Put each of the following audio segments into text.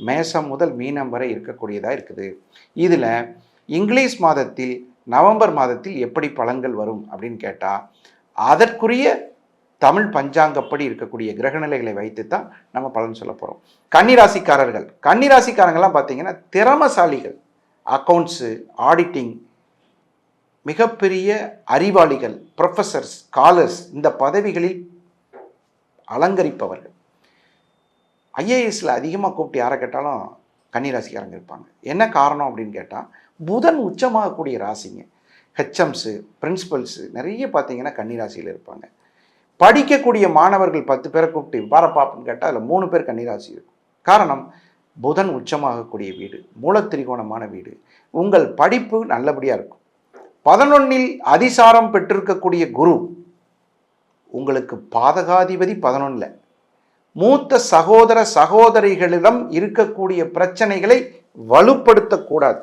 மேசம் முதல் மீனம் வரை இருக்கக்கூடியதாக இருக்குது. இதில் இங்கிலீஷ் மாதத்தில் நவம்பர் மாதத்தில் எப்படி பலன்கள் வரும் அப்படின்னு கேட்டால் அதற்குரிய தமிழ் பஞ்சாங்கப்படி இருக்கக்கூடிய கிரகநிலைகளை வைத்து தான் நம்ம பலன் சொல்ல போகிறோம் கன்னிராசிக்காரர்கள் கன்னிராசிக்காரங்கள்லாம் பார்த்தீங்கன்னா திறமசாலிகள் அக்கௌண்ட்ஸு ஆடிட்டிங் மிகப்பெரிய அறிவாளிகள் ப்ரொஃபஸர்ஸ் ஸ்காலர்ஸ் இந்த பதவிகளில் அலங்கரிப்பவர்கள். ஐஏஎஸில் அதிகமாக கூப்பிட்டு யாரை கேட்டாலும் கன்னிராசிக்காரங்க இருப்பாங்க. என்ன காரணம் அப்படின்னு கேட்டால் புதன் உச்சமாகக்கூடிய ராசிங்க. ஹெச்எம்ஸு பிரின்சிபல்ஸு நிறைய பார்த்தீங்கன்னா கன்னிராசியில் இருப்பாங்க. படிக்கக்கூடிய மாணவர்கள் பத்து பேரை கூப்பிட்டு பாரப்பாப்புன்னு கேட்டால் அதில் மூணு பேர் கன்னிராசி இருக்கும் காரணம் புதன் உச்சமாகக்கூடிய வீடு மூலத்திரிகோணமான வீடு. உங்கள் படிப்பு நல்லபடியாக இருக்கும். பதினொன்னில் அதிசாரம் பெற்றிருக்கக்கூடிய குரு உங்களுக்கு பாதகாதிபதி பதினொன்றில் மூத்த சகோதர சகோதரிகளிடம் இருக்கக்கூடிய பிரச்சனைகளை வலுப்படுத்தக்கூடாது.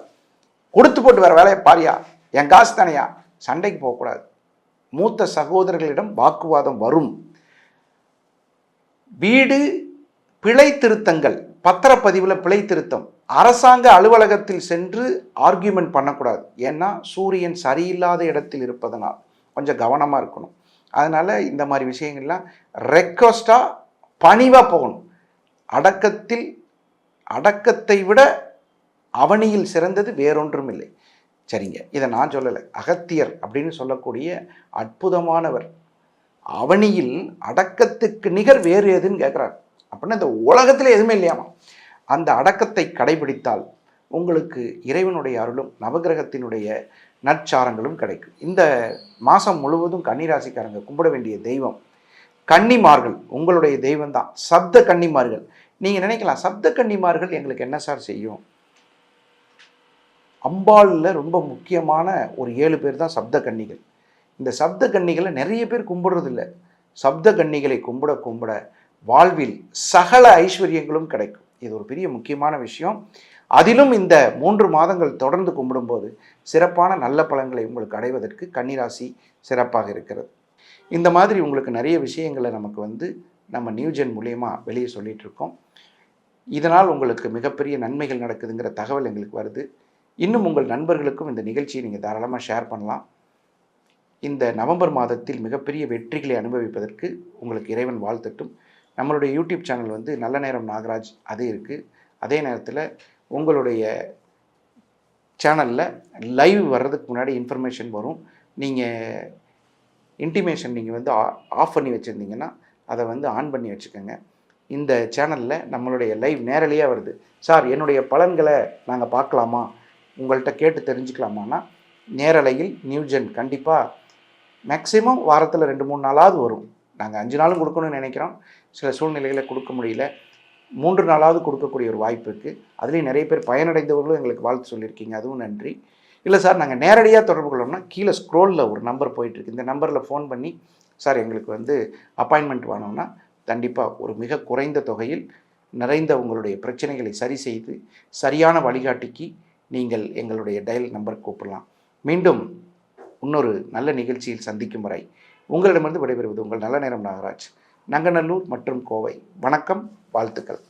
கொடுத்து போட்டு வேற வேலையை பாரியா? என் காசு தானையா? சண்டைக்கு போகக்கூடாது. மூத்த சகோதரர்களிடம் வாக்குவாதம் வரும். வீடு பிழை திருத்தங்கள் பத்திரப்பதிவில் பிழை திருத்தம். அரசாங்க அலுவலகத்தில் சென்று ஆர்கியூமெண்ட் பண்ணக்கூடாது. ஏன்னா சூரியன் சரியில்லாத இடத்தில் இருப்பதனால் கொஞ்சம் கவனமாக இருக்கணும். அதனால் இந்த மாதிரி விஷயங்கள்லாம் ரெக்வஸ்டாக பணிவாக போகணும். அடக்கத்தில் அடக்கத்தை விட அவனியில் சிறந்தது வேறொன்றும் இல்லை சரிங்க இதை நான் சொல்லலை. அகத்தியர் அப்படின்னு சொல்லக்கூடிய அற்புதமானவர். அவனியில் அடக்கத்துக்கு நிகர் வேறு எதுன்னு கேட்குறாரு. அப்படின்னா இந்த உலகத்தில் எதுவுமே இல்லையாமா? அந்த அடக்கத்தை கடைபிடித்தால் உங்களுக்கு இறைவனுடைய அருளும் நவகிரகத்தினுடைய நற்சாரங்களும் கிடைக்கும். இந்த மாதம் முழுவதும் கன்னிராசிக்காரங்க கும்பிட வேண்டிய தெய்வம் கன்னிமார்கள் உங்களுடைய தெய்வம் தான் சப்த கன்னிமார்கள். நீங்கள் நினைக்கலாம் சப்த கன்னிமார்கள் எங்களுக்கு என்ன சார் செய்யும்? அம்பாளில் ரொம்ப முக்கியமான ஒரு ஏழு பேர் தான் சப்த கன்னிகள். இந்த சப்த கன்னிகளை நிறைய பேர் கும்பிடுறதில்ல. சப்த கன்னிகளை கும்பிட கும்பிட வாழ்வில் சகல ஐஸ்வர்யங்களும் கிடைக்கும். இது ஒரு பெரிய முக்கியமான விஷயம். அதிலும் இந்த மூன்று மாதங்கள் தொடர்ந்து கும்பிடும்போது சிறப்பான நல்ல பலன்களை உங்களுக்கு அடைவதற்கு கன்னிராசி சிறப்பாக இருக்கிறது. இந்த மாதிரி உங்களுக்கு நிறைய விஷயங்களை நமக்கு வந்து நம்ம நியூஜென் மூலயமா வெளியே சொல்லிகிட்டு இருக்கோம். இதனால் உங்களுக்கு மிகப்பெரிய நன்மைகள் நடக்குதுங்கிற தகவல் எங்களுக்கு வருது. இன்னும் உங்கள் நண்பர்களுக்கும் இந்த நிகழ்ச்சியை நீங்கள் தாராளமாக ஷேர் பண்ணலாம். இந்த நவம்பர் மாதத்தில் மிகப்பெரிய வெற்றிகளை அனுபவிப்பதற்கு உங்களுக்கு இறைவன் வாழ்த்தட்டும். நம்மளுடைய யூடியூப் சேனல் வந்து நல்ல நேரம் நாகராஜ் அது இருக்குது அதே நேரத்தில் உங்களுடைய சேனலில் லைவ் வர்றதுக்கு முன்னாடி இன்ஃபர்மேஷன் வரும். நீங்கள் இன்டிமேஷன் நீங்கள் வந்து ஆஃப் பண்ணி வச்சுருந்தீங்கன்னா அதை வந்து ஆன் பண்ணி வச்சுக்கோங்க. இந்த சேனலில் நம்மளுடைய லைவ் நேரலையாக வருது. சார் என்னுடைய பலன்களை நாங்கள் பார்க்கலாமா? உங்கள்கிட்ட கேட்டு தெரிஞ்சுக்கலாமான்னா நேரலையில் நியூஜென் கண்டிப்பாக மேக்ஸிமம் வாரத்தில் ரெண்டு மூணு நாளாவது வரும். நாங்கள் அஞ்சு நாளும் கொடுக்கணும்னு நினைக்கிறோம். சில சூழ்நிலைகளை கொடுக்க முடியல. மூன்று நாளாவது கொடுக்கக்கூடிய ஒரு வாய்ப்பு இருக்குது அதுலேயும் நிறைய பேர் பயனடைந்தவர்களும் எங்களுக்கு வாழ்த்து சொல்லியிருக்கீங்க. அதுவும் நன்றி. இல்லை சார் நாங்கள் நேரடியாக தொடர்பு கொள்ளோம்னா கீழே ஸ்க்ரோலில் ஒரு நம்பர் போயிட்டுருக்கு. இந்த நம்பரில் ஃபோன் பண்ணி சார் எங்களுக்கு வந்து அப்பாயின்மெண்ட் வேணும்னா கண்டிப்பாக ஒரு மிக குறைந்த தொகையில் நிறைந்த உங்களுடைய பிரச்சனைகளை சரி செய்து சரியான வழிகாட்டிக்கு நீங்கள் எங்களுடைய டயல் நம்பர் கூப்பிடலாம். மீண்டும் இன்னொரு நல்ல நிகழ்ச்சியில் சந்திக்கும் வரை உங்களிடமிருந்து விடைபெறுவது உங்கள் நல்ல நேரம் நாகராஜ். நங்கநல்லூர் மற்றும் கோவை. வணக்கம் வாழ்த்துக்கள்.